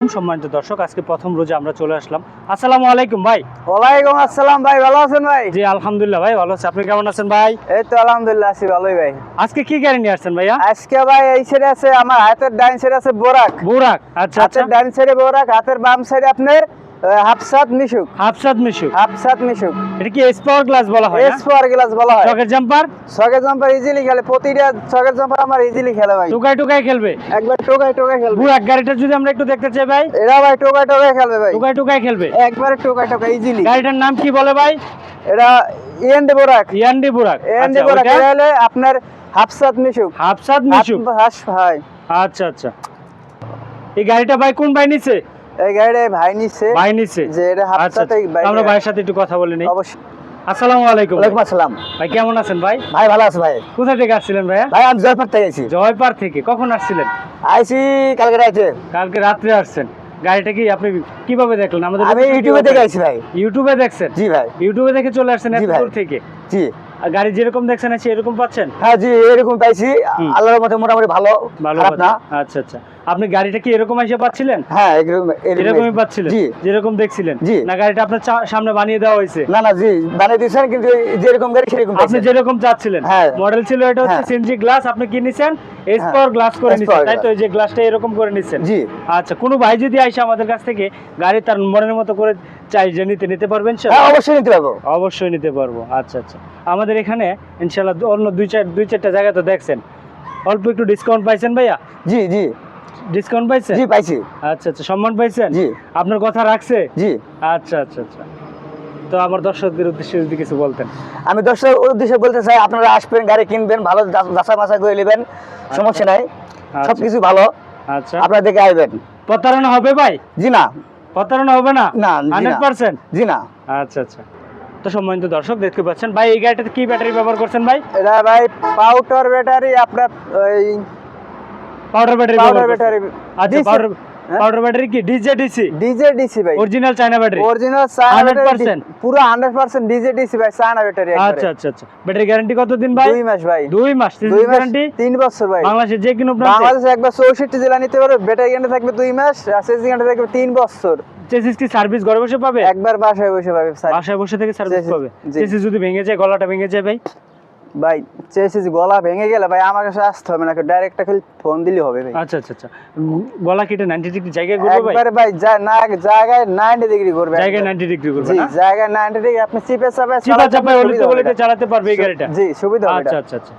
সম্মানিত দর্শক আজকে প্রথম রোজে আমরা চলে আসলাম। আসসালামু আলাইকুম ভাই। ওয়ালাইকুম আসসালাম ভাই ভালো আছেন ভাই? জি আলহামদুলিল্লাহ ভাই ভালো আছি। আপনি কেমন আছেন ভাই? এই তো আলহামদুলিল্লাহ আছি ভালোই ভাই। আজকে কি গাড়ি নিয়ে আসছেন ভাইয়া? আজকে ভাই এই সাইডে আছে আমার হাতের ডাইন সাইডে আছে বোরাক। বোরাক আচ্ছা আচ্ছা। হাতের ডাইন সাইডে বোরাক হাতের বাম সাইডে আপনার হাফসাত মিশুক। হাফসাদ মিশু হাফসাত মিশুক। এটা কি স্পাওয়ার গ্লাস বলা হয় এস গ্লাস বলা হয়। জাম্পার সকের জাম্পার ইজিলি খেলে। প্রতিটা সকের জাম্পার আমার ইজিলি খেলে ভাই। টুকাই টুকাই খেলবে। একবার টোকাই টোকাই খেলবে। বুরাক গাড়িটা যদি আমরা একটু দেখতে চাই ভাই। এরা ভাই টোকাই টোকাই খেলবে ভাই। টুকাই খেলবে। একবারে টোকাই টোকাই ইজিলি গাড়িটার নাম কি বলে ভাই? এটা ইএনডি বোরাক ইয়ান্ডি বুরাক আচ্ছা বোরাক এটা হলে আপনার হাফসাত মিশুক। হাফসাদ মিশু হাফ ভাই আচ্ছা আচ্ছা। এই গাড়িটা ভাই কোন ভাই নিছে? এই গাড়ি ভাই নিচ্ছে ভাই নিছে? যে এটা হাফসাতে। আমরা ভাইয়ের সাথে একটু কথা বলে নিই। অবশ্যই। আসসালামু আলাইকুম ওয়ালাইকুম আসসালাম। ভাই কেমন আছেন ভাই? ভাই ভালো আছে ভাই। কোথা থেকে আসছিলেন ভাইয়া? ভাই আমি জয়পুর থেকে আইছি। জয়পার থেকে। কখন আসছিলেন? আইছি কালকে রাইতে কালকে রাত্রে আসছেন। গাড়িটা কি আপনি কীভাবে দেখলেন? আমাদের আমি ইউটিউবে দেখে আইছি ভাই। ইউটিউবে দেখছেন? জি ভাই। ইউটিউবে দেখে চলে আসছেন এত ভাই। দূর থেকে? জি। আর গাড়ি যেরকম দেখছেন আছে এরকম পাচ্ছেন? হ্যাঁ জি এরকম পাইছি। আল্লাহর মতে মোটামুটি ভালো ভালো না। আচ্ছা আচ্ছা। আপনি গাড়িটা কি এরকম এসে পাচ্ছিলেন? হ্যাঁ এরকম এরকমই পাচ্ছিলেন? জি। যেরকম দেখছিলেন? জি। না গাড়িটা আপনার সামনে বানিয়ে দেওয়া হয়েছে? না না জি বানিয়ে দিয়েছেন কিন্তু যেরকম গাড়ি সেরকম আপনি যেরকম চাচ্ছিলেন। হ্যাঁ। মডেল ছিল এটা হচ্ছে হ্যাঁ। সিনজি গ্লাস আপনি কি নিছেন এস। পাওয়ার গ্লাস করে নিছেন তাই তো? এই যে গ্লাসটা এরকম করে নিছেন। জি। আচ্ছা কোনো ভাই যদি আইসা আমাদের কাছ থেকে গাড়ি তার মনের মতো করে চাই যে নিতে নিতে পারবেন স্যার হ্যাঁ অবশ্যই নিতে পারব। অবশ্যই নিতে পারব। আচ্ছা আচ্ছা। আমাদের এখানে ইনশাল্লাহ অন্য দুই চার দুই চারটা জায়গা তো দেখছেন। অল্প একটু ডিসকাউন্ট পাইছেন ভাইয়া? জি জি। ডিসকাউন্ট পাইছেন? জি পাইছি। আচ্ছা আচ্ছা সম্মান পাইছেন? জি। আপনার কথা রাখছে? জি। আচ্ছা আচ্ছা আচ্ছা। তো আমার দর্শকদের উদ্দেশ্যে যদি কিছু বলতেন। আমি দর্শক উদ্দেশ্যে বলতে চাই আপনারা আসবেন গাড়ি কিনবেন ভালো যাচা মাচা করে নেবেন সমস্যা নাই। আচ্ছা। সবকিছু ভালো। আচ্ছা। আপনারা দেখে আসবেন। প্রতারণা হবে ভাই? জি না। প্রতারণা হবে না? না, না। Hundred percent? জি না। আচ্ছা আচ্ছা। তো সম্মানিত দর্শক দেখতে পাচ্ছেন ভাই এই গাড়িটাতে কি ব্যাটারি ব্যবহার করছেন ভাই? এটা ভাই পাউডার ব্যাটারি আপনার ওই পাউডার ব্যাটারি পাউডার ব্যাটারি আচ্ছা পাউডার পাউডার ব্যাটারি কি? ডিজে ডিসি ডিজে ডিসি ভাই। Original China battery original China 100% পুরো 100% ডিজে ডিসি ভাই চায়না ব্যাটারি আচ্ছা আচ্ছা আচ্ছা। ব্যাটারি গ্যারান্টি কতদিন ভাই? দুই মাস ভাই। দুই মাস। দুই গ্যারান্টি তিন বছর ভাই। বাংলাদেশের যে কোনো প্রান্তে বাংলাদেশে একবার চৌষট্টি জেলা নিতে পারবে ব্যাটারি গ্যারান্টি থাকবে দুই মাস আর সেসি গ্যারান্টি থাকবে তিন বছর। চেসিস কি সার্ভিস ঘরে বসে পাবে? একবার বাসায় বসে পাবে স্যার বাসায় বসে থেকে সার্ভিস পাবে। চেসিস যদি ভেঙে যায় গলাটা ভেঙে যায় ভাই? ভাই চেসিস গলা ভেঙে গেলে ভাই আমার কাছে আসতে হবে না ডাইরেক্ট খালি ফোন দিলে হবে ভাই। আচ্ছা আচ্ছা আচ্ছা। গলা কেটে 90 ডিগ্রি জায়গায় ঘুরবে ভাই? একবারে ভাই না জায়গায় 90 ডিগ্রি ঘুরবে জায়গায় একবার। 90 ডিগ্রি ঘুরবে না? জায়গায় 90 ডিগ্রি আপনি চিপে চাপে চিপে হবে গলিতে এটা। চালাতে পারবে এই গাড়িটা। জি সুবিধা হবে আচ্ছা আচ্ছা আচ্ছা।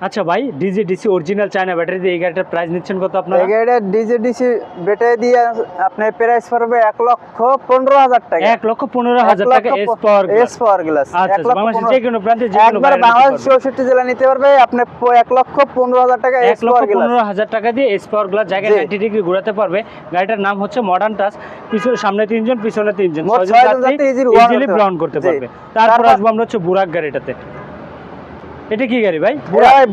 আচ্ছা ভাই DG DC original China battery দিয়ে এই গাড়িটার প্রাইস নিচ্ছেন কত আপনারা? এই গাড়িটা ডিজে ডিসি ব্যাটারি দিয়ে আপনার প্রাইস পড়বে এক লক্ষ পনেরো হাজার টাকা। এক লক্ষ পনেরো হাজার টাকা S power S power glass আচ্ছা বাংলাদেশের যে কোনো প্রান্তে যে কোনো বাংলাদেশ। চৌষট্টি জেলা নিতে পারবে আপনার প- এক লক্ষ পনেরো হাজার টাকা এক এস লক্ষ পাওয়ার গ্লাস পনেরো হাজার টাকা দিয়ে এস পাওয়ার গ্লাস জায়গায়। নাইনটি ডিগ্রি ঘোরাতে পারবে। গাড়িটার নাম হচ্ছে মডার্ন টাচ পিছনে সামনে তিনজন পিছনে তিনজন। ইজিলি পারবে। করতে পারবে। তারপর তারপর- আসব আমরা হচ্ছে বুরাক গাড়িটাতে। এটা কি গাড়ি ভাই?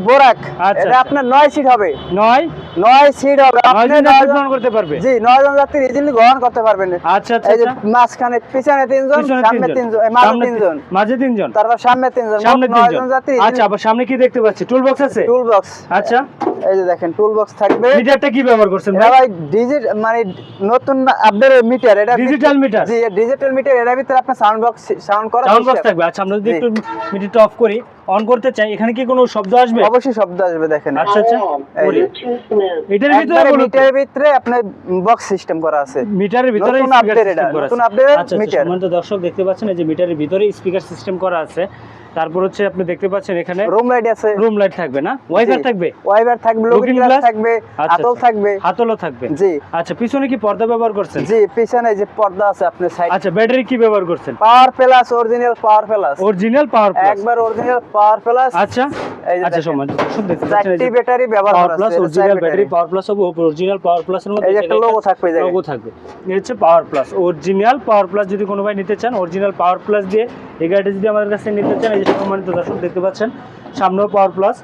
বোরাক। আচ্ছা, এটা আচ্ছা। আপনার নয় সিট হবে। নয়? নয় সিট হবে। আপনি গ্রহণ করতে পারবে? জি নয় জন যাত্রী ইজিলি গ্রহণ করতে পারবেন। আচ্ছা আচ্ছা এই যে আচ্ছা। মাঝখানে পিছনে তিনজন সামনে তিনজন। মাঝে সামনে তিনজন। মাঝে তিনজন। তারপর সামনে তিনজন। সামনে নয় তিনজন। জন যাত্রী আচ্ছা আবার সামনে কি দেখতে পাচ্ছি? টুল বক্স আছে? টুল বক্স আচ্ছা। এই যে দেখেন টুল বক্স থাকবে। মিটারটা কি ব্যবহার করছেন ভাই? ডিজিট মানে নতুন আপডেট মিটার এটা Digital meter? জি ডিজিটাল মিটার এর ভিতরে আপনার সাউন্ড বক্স সাউন্ড করা সাউন্ড বক্স থাকবে। আচ্ছা আমরা যদি একটু মিটারটা অফ করি অন করতে চাই এখানে কি কোনো শব্দ আসবে? অবশ্যই শব্দ আসবে দেখেন। আচ্ছা আচ্ছা। এই ওরে, এটার ভিতরে Bluetooth? মিটারের ভিতরে আপনার বক্স সিস্টেম করা আছে। মিটারের ভিতরে নতুন স্পিকার সিস্টেম এটা, করা নতুন update আচ্ছা সম্মানিত দর্শক দেখতে পাচ্ছেন এই যে মিটারের ভিতরে স্পিকার সিস্টেম করা আছে। তারপর হচ্ছে আপনি দেখতে পাচ্ছেন এখানে রুম লাইট আছে। রুম লাইট থাকবে না? ওয়াইফাই থাকবে? ওয়াইবার থাকবে লুকিং গ্লাস থাকবে আচ্ছা, হাতল আচ্ছা। থাকবে। হাতলও থাকবে? জি। আচ্ছা পিছনে কি পর্দা ব্যবহার করছেন? জি পিছনে যে পর্দা আছে আপনার সাইড আচ্ছা ব্যাটারি কি ব্যবহার করছেন? Power plus original power plus original power plus একবার অরিজিনাল পাওয়ার প্লাস আচ্ছা। আচ্ছা দেখেন। সম্মানিত দেখতে পাচ্ছেন এই চারটি ব্যাটারি ব্যবহার করা plus original battery power plus হবে অরিজিনাল পাওয়ার প্লাসের মধ্যে এই যে একটা logo থাকবে লোগো থাকবে। এই হচ্ছে power plus original power plus যদি কোনো ভাই নিতে চান অরিজিনাল পাওয়ার প্লাস দিয়ে এই গাড়িটা যদি আমাদের কাছে নিতে চান এই যে সম্মানিত দর্শক দেখতে পাচ্ছেন সামনেও পাওয়ার প্লাস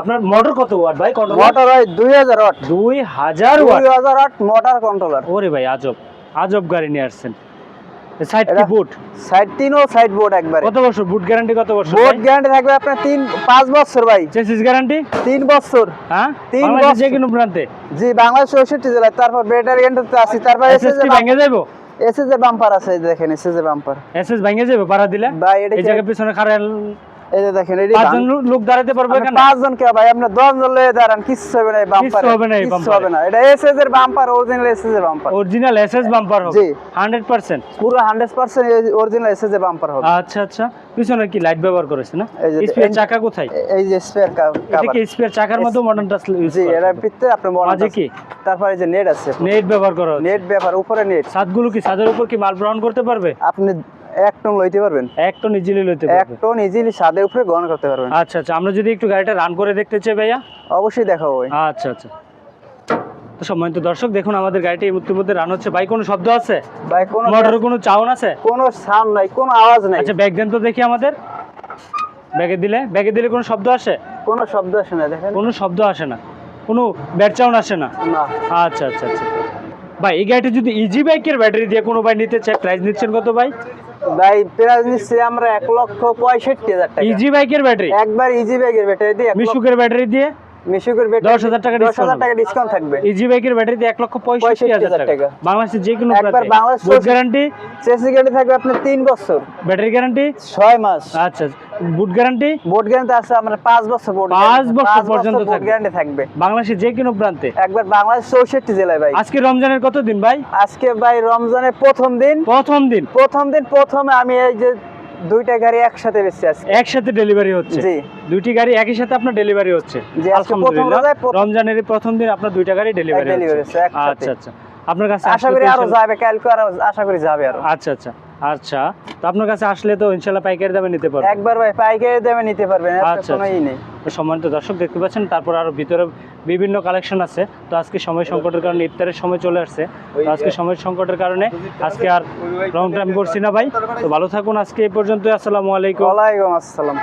আপনার মোটর কত ওয়াট ভাই? কন্ট্রোল মোটর হয় দুই হাজার ওয়াট দুই হাজার ওয়াট দুই হাজার ওয়াট মোটর কন্ট্রোলার ওরে ভাই আজব। আজব গাড়ি নিয়ে আসছেন। সাইড কি বুট সাইড তিন ও সাইড বোর্ড একবারে। কত বছর? বুট গ্যারান্টি কত বছর বোর্ড গ্যারান্টি থাকবে আপনার তিন পাঁচ বছর ভাই। চেসিস গ্যারান্টি তিন বছর। হ্যাঁ? তিন বছর। যে কোনো প্রান্তে? জি বাংলাদেশ চৌষট্টি জেলায়। তারপর ব্যাটারি গ্যারান্টি আছে। তারপর এসএসটি ভেঙে যাইবো? এসএস এর বাম্পার আছে দেখেন এসএস এর বাম্পার এসএস ভাঙে যাবে পাড়া দিলে? ভাই এটা এই জায়গা পিছনে খারাপ এই যে দেখেন এটি পাঁচজন লোক- লোক দাঁড়াতে পারবে কেন পাঁচজন কে ভাই? আপনি দশ জন লয়ে দাঁড়ান কিচ্ছু হবে না এই বাম্পার হবে না এই বাম্পারে। হবে না। এটা এসএস এর বাম্পার অরিজিনাল এসএস এর বাম্পার অরিজিনাল এসএস বাম্পার হবে। জি। হান্ড্রেড পার্সেন্ট পুরো হান্ড্রেড পার্সেন্ট অরিজিনাল এসএস এর বাম্পার হবে। আচ্ছা আচ্ছা। পিছনে কি লাইট ব্যবহার করেছে না? স্পেয়ার চাকা কোথায়? এই যে স্পেয়ার এটা কি স্পেয়ার চাকার মতো মডার্ন টাচ ইউজ জি এর ভিতরে আপনি বলেন মাঝে কি? তারপরে যে নেট আছে। নেট ব্যবহার করা নেট উপরে নেট ছাদগুলো কি ছাদের উপর কি মাল করতে পারবে? আপনি এক টন লইতে পারবেন? এক টন ইজিলি লইতে এক পারবে টন ইজিলি ছাদের উপরে গ্রহণ করতে পারবেন। আচ্ছা আচ্ছা। আমরা যদি একটু গাড়িটা রান করে দেখতে চাই ভাইয়া? অবশ্যই দেখাবো আচ্ছা আচ্ছা। তো সম্মানিত দর্শক দেখুন আমাদের গাড়িটি এই মুহূর্তের মধ্যে রান হচ্ছে। ভাই কোনো শব্দ আছে? ভাই কোনো মোটরের কোনো চাউন আছে? কোনো সাউন্ড নাই কোনো আওয়াজ নাই। আচ্ছা ব্যাগ দেন তো দেখি আমাদের। ব্যাগে দিলে? ব্যাগে দিলে কোনো শব্দ আসে? কোনো শব্দ আসে না দেখেন। কোনো শব্দ আসে না। কোনো ব্যাট চাউন আসে না? না। আচ্ছা আচ্ছা আচ্ছা। ভাই এই গাড়িটা যদি ইজি বাইকের ব্যাটারি দিয়ে কোনো ভাই নিতে চায় প্রাইস নিচ্ছেন কত ভাই? ভাই প্রাইস নিচ্ছি আমরা এক লক্ষ পঁয়ষট্টি হাজার টাকা। ইজি বাইকের ব্যাটারি একবার ইজি ব্যাগের ব্যাটারি দিয়ে মিশুকের ব্যাটারি দিয়ে? মিশুকের ব্যাটারি 10,000 টাকা হাজার হবে। টাকা ডিসকাউন্ট থাকবে। ইজি বাইকের ব্যাটারি দিয়ে এক লক্ষ 65,000 টাকা। বাংলাদেশের যে কোনো একবার বাংলাদেশ গ্যারান্টি চেসি গাড়ি থাকবে আপনার তিন বছর। ব্যাটারি গ্যারান্টি ছয় মাস। আচ্ছা। বুট গ্যারান্টি বোর্ড গ্যারান্টি আছে আমরা পাঁচ বছর বোর্ড পাঁচ বছর পর্যন্ত থাকবে। গ্যারান্টি থাকবে। বাংলাদেশের যে কোনো প্রান্তে? একবার বাংলাদেশ চৌষট্টি জেলায় ভাই। আজকে রমজানের কত দিন ভাই? আজকে ভাই রমজানের প্রথম দিন। প্রথম দিন? প্রথম দিন প্রথমে আমি এই যে দুইটা গাড়ি একসাথে বেশি আজকে। একসাথে ডেলিভারি হচ্ছে? জি। দুইটি গাড়ি একই সাথে আপনার ডেলিভারি হচ্ছে? জি, আজকে প্রথম আলহামদুলিল্লাহ রমজানের প্রথম দিন আপনার দুইটা গাড়ি ডেলিভারি হচ্ছে, আচ্ছা আচ্ছা। আপনার কাছে আশা করি আরও যাবে কালকে আরও আশা করি যাবে আরও। আচ্ছা আচ্ছা। আচ্ছা তো আপনার কাছে আসলে তো ইনশাল্লাহ পাইকারি দামে নিতে পারবেন। একবার ভাই পাইকারি দামে নিতে পারবেন আচ্ছা, কোনো নেই। তো সম্মানিত দর্শক দেখতে পাচ্ছেন তারপর আরও ভিতরে বিভিন্ন কালেকশন আছে। তো আজকে সময় সংকটের কারণে ইফতারের সময় চলে আসছে। তো আজকে সময় সংকটের কারণে আজকে আর লং টাইম করছি না ভাই। তো ভালো থাকুন আজকে এই পর্যন্ত আসসালামু আলাইকুম। ওয়ালাইকুম আসসালাম।